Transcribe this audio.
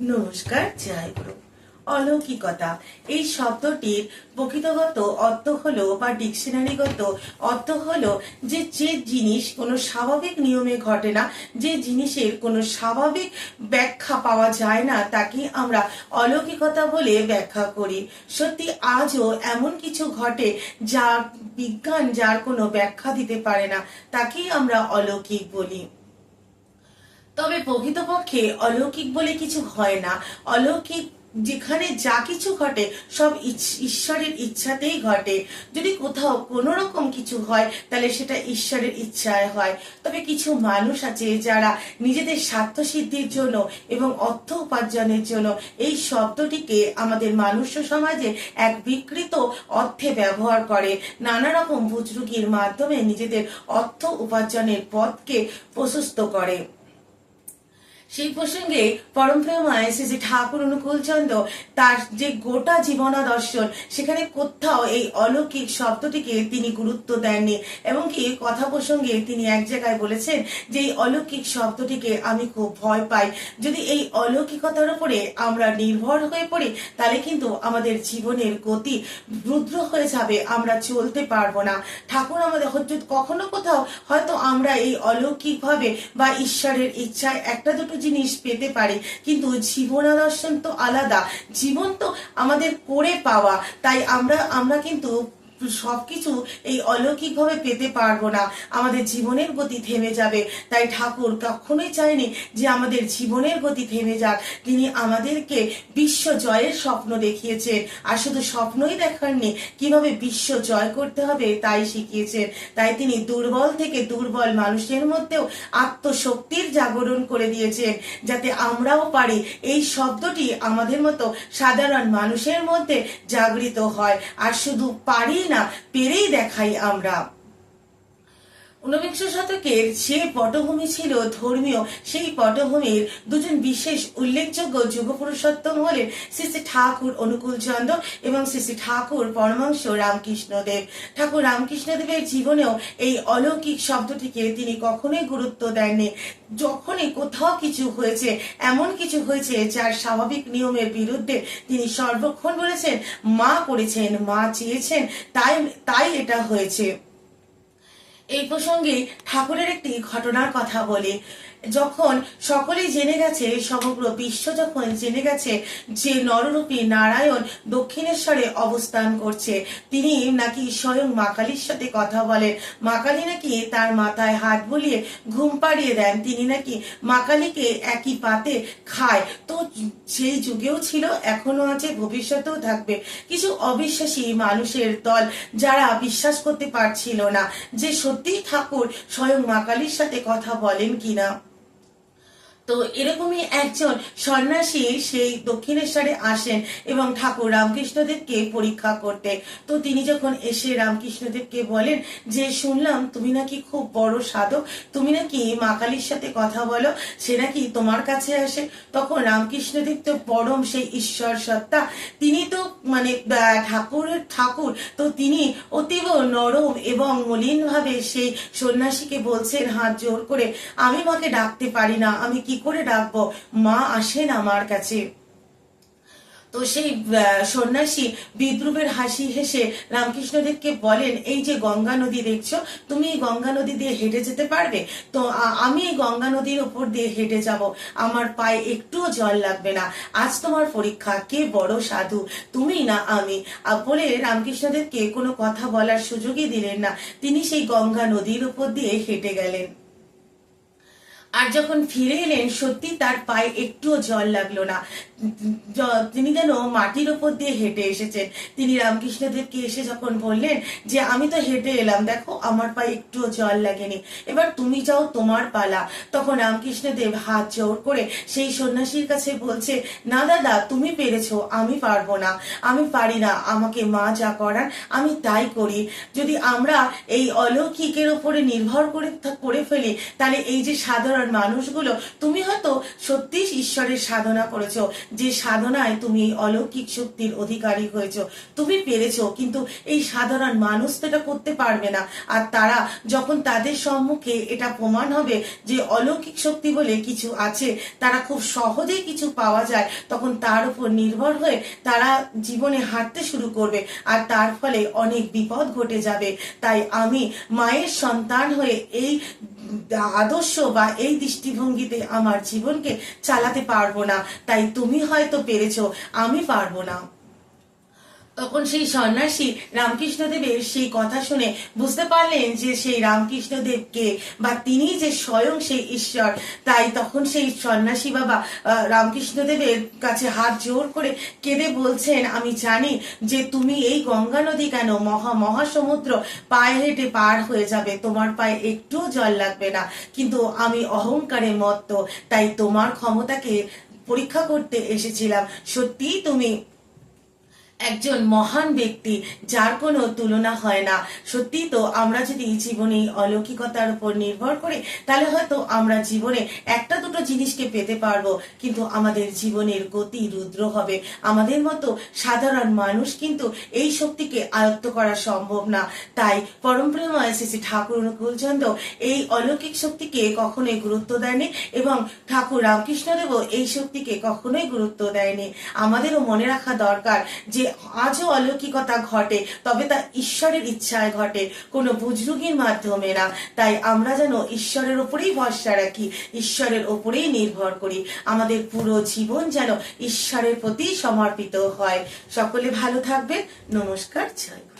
নমস্কার, জয় গুরু। অলৌকিকতা, এই শব্দটির প্রকৃতগত অর্থ হলো বা ডিকশনারিগত অর্থ হলো যে যে জিনিস কোনো স্বাভাবিক নিয়মে ঘটে না, যে জিনিসের কোনো স্বাভাবিক ব্যাখ্যা পাওয়া যায় না, তাকে আমরা অলৌকিকতা বলে ব্যাখ্যা করি। সত্যি আজও এমন কিছু ঘটে যা বিজ্ঞান যার কোনো ব্যাখ্যা দিতে পারে না, তাকেই আমরা অলৌকিক বলি। তবে প্রকৃতপক্ষে অলৌকিক বলে কিছু হয় না। অলৌকিক যেখানে যা কিছু ঘটে, সব ঈশ্বরের ইচ্ছাতেই ঘটে। যদি কোথাও কোনো রকম কিছু হয়, তাহলে সেটা ঈশ্বরের ইচ্ছায় হয়। তবে কিছু মানুষ আছে যারা নিজেদের স্বার্থ সিদ্ধির জন্য এবং অর্থ উপার্জনের জন্য এই শব্দটিকে আমাদের মানুষ সমাজে এক বিকৃত অর্থে ব্যবহার করে। নানা রকম বুজরুগির মাধ্যমে নিজেদের অর্থ উপার্জনের পথকে প্রশস্ত করে। সেই প্রসঙ্গে পরমপ্রেমায় শ্রী শ্রী ঠাকুর অনুকূল চন্দ্র তার যে গোটা জীবনাদর্শন, সেখানে কোথাও এই অলৌকিক শব্দটিকে তিনি গুরুত্ব দেননি এবং কি কথা প্রসঙ্গে তিনি এক জায়গায় বলেছেন যে এই অলৌকিক শব্দটিকে আমি খুব ভয় পাই। যদি এই অলৌকিকতার উপরে আমরা নির্ভর হয়ে পড়ি, তাহলে কিন্তু আমাদের জীবনের গতি রুদ্র হয়ে যাবে, আমরা চলতে পারব না। ঠাকুর আমাদের হয়তো কখনো কোথাও হয়তো আমরা এই অলৌকিক ভাবে বা ঈশ্বরের ইচ্ছায় একটা দুটো জিনিস পেতে পারে। কিন্তু জীবনাদর্শন তো আলাদা। জীবন তো আমাদের করে পাওয়া। তাই আমরা আমরা কিন্তু সবকিছু এই অলৌকিক ভাবে পেতে পারব না। আমাদের জীবনের গতি থেমে যাবে। তাই ঠাকুর কখনোই চায়নি যে আমাদের জীবনের গতি থেমে যাক। তিনি আমাদেরকে বিশ্ব জয়ের স্বপ্ন দেখিয়েছেন। আর শুধু স্বপ্নই দেখাননি, কীভাবে বিশ্ব জয় করতে হবে তাই শিখিয়েছেন। তাই তিনি দুর্বল থেকে দুর্বল মানুষের মধ্যেও আত্মশক্তির জাগরণ করে দিয়েছেন, যাতে আমরাও পারি। এই শব্দটি আমাদের মতো সাধারণ মানুষের মধ্যে জাগৃত হয়। আর শুধু পারি না পেরেই দেখাই আমরা। ঊনবিংশ শতকের যে পটভূমি ছিল ধর্মীয়, সেই পটভূমির দুজন বিশেষ উল্লেখযোগ্য যুগপুরুষোত্তম হলেন শ্রী শ্রী ঠাকুর অনুকূল চন্দ্র এবং শ্রী শ্রী ঠাকুর পরমাংশ রামকৃষ্ণদেব ঠাকুর রামকৃষ্ণদেবের জীবনেও এই অলৌকিক শব্দটিকে তিনি কখনোই গুরুত্ব দেননি। যখনই কোথাও কিছু হয়েছে, এমন কিছু হয়েছে যার স্বাভাবিক নিয়মের বিরুদ্ধে তিনি সর্বক্ষণ বলেছেন, মা করেছেন, মা চেয়েছেন, তাই তাই এটা হয়েছে। এই প্রসঙ্গে ঠাকুরের একটি ঘটনার কথা বলি। যখন সকলেই জেনে গেছে, সমগ্র বিশ্ব যখন জেনে গেছে যে নররূপী নারায়ণ দক্ষিণেশ্বরে অবস্থান করছে, তিনি নাকি স্বয়ং মাকালির সাথে কথা বলেন। মাকালি নাকি তার মাথায় হাত বুলিয়ে ঘুম পাড়িয়ে দেন। তিনি নাকি মা মাকালিকে একই পাতে খায়। তো সেই যুগেও ছিল, এখনও আছে, ভবিষ্যতেও থাকবে। কিছু অবিশ্বাসী মানুষের দল যারা বিশ্বাস করতে পারছিল না যে সত্যিই ঠাকুর স্বয়ং মা কালীর সাথে কথা বলেন কিনা? তো এরকমই একজন সন্ন্যাসী সেই দক্ষিণেশ্বরে আসেন এবং ঠাকুর রামকৃষ্ণদেবকে পরীক্ষা করতে। তো তিনি যখন এসে রামকৃষ্ণদেবকে বলেন যে, শুনলাম তুমি নাকি খুব বড় সাধক, তুমি নাকি মা কালীর সাথে কথা বলো, সে নাকি তোমার কাছে আসে। তখন রামকৃষ্ণদেব তো পরম সেই ঈশ্বর সত্তা। তিনি তো মানে ঠাকুরের ঠাকুর, তো তিনি অতীব নরম এবং মলিনভাবে সেই সন্ন্যাসীকে বলছেন হাত জোর করে, আমি মাকে ডাকতে পারি না, আমি কি করে ডাকবো? মা আসেন আমার কাছে। তো সেই সন্ন্যাসী বিদ্রুপের হাসি হেসে রামকৃষ্ণদেবকে বলেন, এই যে গঙ্গা নদী দেখছ, তুমি এই গঙ্গা নদী দিয়ে হেঁটে যেতে পারবে? তো আমি এই গঙ্গা নদীর উপর দিয়ে হেঁটে যাব। আমার পায়ে একটুও জল লাগবে না। আজ তোমার পরীক্ষা, কে বড় সাধু? তুমি না আমি। বলে রামকৃষ্ণদেবকে কোনো কথা বলার সুযোগই দিলেন না। তিনি সেই গঙ্গা নদীর উপর দিয়ে হেঁটে গেলেন। আর যখন ফিরে এলেন, সত্যি তার পায়ে একটুও জল লাগল না। তিনি যেন মাটির ওপর দিয়ে হেঁটে এসেছেন। তিনি রামকৃষ্ণদেবকে এসে যখন বললেন যে, আমি তো হেঁটে এলাম, দেখো আমার পায়ে একটুও জল লাগেনি। এবার তুমি যাও তোমার পালা। তখন রামকৃষ্ণদেব হাত জোর করে সেই সন্ন্যাসীর কাছে বলছে, না দাদা, তুমি পেরেছ, আমি পারব না। আমি পারি না, আমাকে মা যা করার, আমি তাই করি। যদি আমরা এই অলৌকিকের ওপরে নির্ভর করে করে ফেলি, তাহলে এই যে সাধারণ মানুষগুলো, তুমি হয়তো সত্যি ঈশ্বরের সাধনা করেছ, যে সাধনায় তুমি এই অলৌকিক শক্তির অধিকারী হয়েছো, তুমি পেরেছ, কিন্তু এই সাধারণ মানুষ তো এটা করতে পারবে না। আর তারা যখন তাদের সম্মুখে এটা প্রমাণ হবে যে অলৌকিক শক্তি বলে কিছু আছে, তারা খুব সহজেই কিছু পাওয়া যায়, তখন তার উপর নির্ভর হয়ে তারা জীবনে হাঁটতে শুরু করবে, আর তার ফলে অনেক বিপদ ঘটে যাবে। তাই আমি মায়ের সন্তান হয়ে এই আদর্শ বা এই দৃষ্টিভঙ্গিতে আমার জীবনকে চালাতে পারব না। তাই তুমি হয়তো পেরেছ আমি পারব না। তখন সেই সন্ন্যাসী রামকৃষ্ণদেবের সেই কথা শুনে বুঝতে পারলেন যে সেই রামকৃষ্ণদেবকে বা তিনি যে স্বয়ং সেই ঈশ্বর, তাই তখন সেই সন্ন্যাসী বাবা রামকৃষ্ণদেবের কাছে হাত জোর করে কেঁদে বলছেন, আমি জানি যে তুমি এই গঙ্গা নদী কেন মহা মহাসমুদ্র পায়ে হেঁটে পার হয়ে যাবে, তোমার পায়ে একটুও জল লাগবে না। কিন্তু আমি অহংকারে মত্ত, তাই তোমার ক্ষমতাকে পরীক্ষা করতে এসেছিলাম। সত্যিই তুমি একজন মহান ব্যক্তি, যার কোনো তুলনা হয় না। সত্যি তো, আমরা যদি জীবনে অলৌকিকতার উপর নির্ভর করি, তাহলে হয়তো আমরা জীবনে একটা দুটো জিনিসকে পেতে পারব। কিন্তু আমাদের জীবনের গতি রুদ্র হবে। আমাদের মতো সাধারণ মানুষ কিন্তু এই শক্তিকে আয়ত্ত করা সম্ভব না। তাই পরমপ্রেময় শ্রী ঠাকুর অনুকূলচন্দ্র এই অলৌকিক শক্তিকে কখনোই গুরুত্ব দেয়নি এবং ঠাকুর রামকৃষ্ণদেবও এই শক্তিকে কখনোই গুরুত্ব দেয়নি। আমাদেরও মনে রাখা দরকার যে আজও অলৌকিকতা ঘটে, তবে তা ঈশ্বরের ইচ্ছায় ঘটে। কোনো বুজরুগীর মাধ্যমে না। তাই আমরা যেন ঈশ্বরের ওপরেই ভরসা রাখি, ঈশ্বরের ওপরেই নির্ভর করি। আমাদের পুরো জীবন যেন ঈশ্বরের প্রতি সমর্পিত হয়। সকলে ভালো থাকবে নমস্কার, জয়।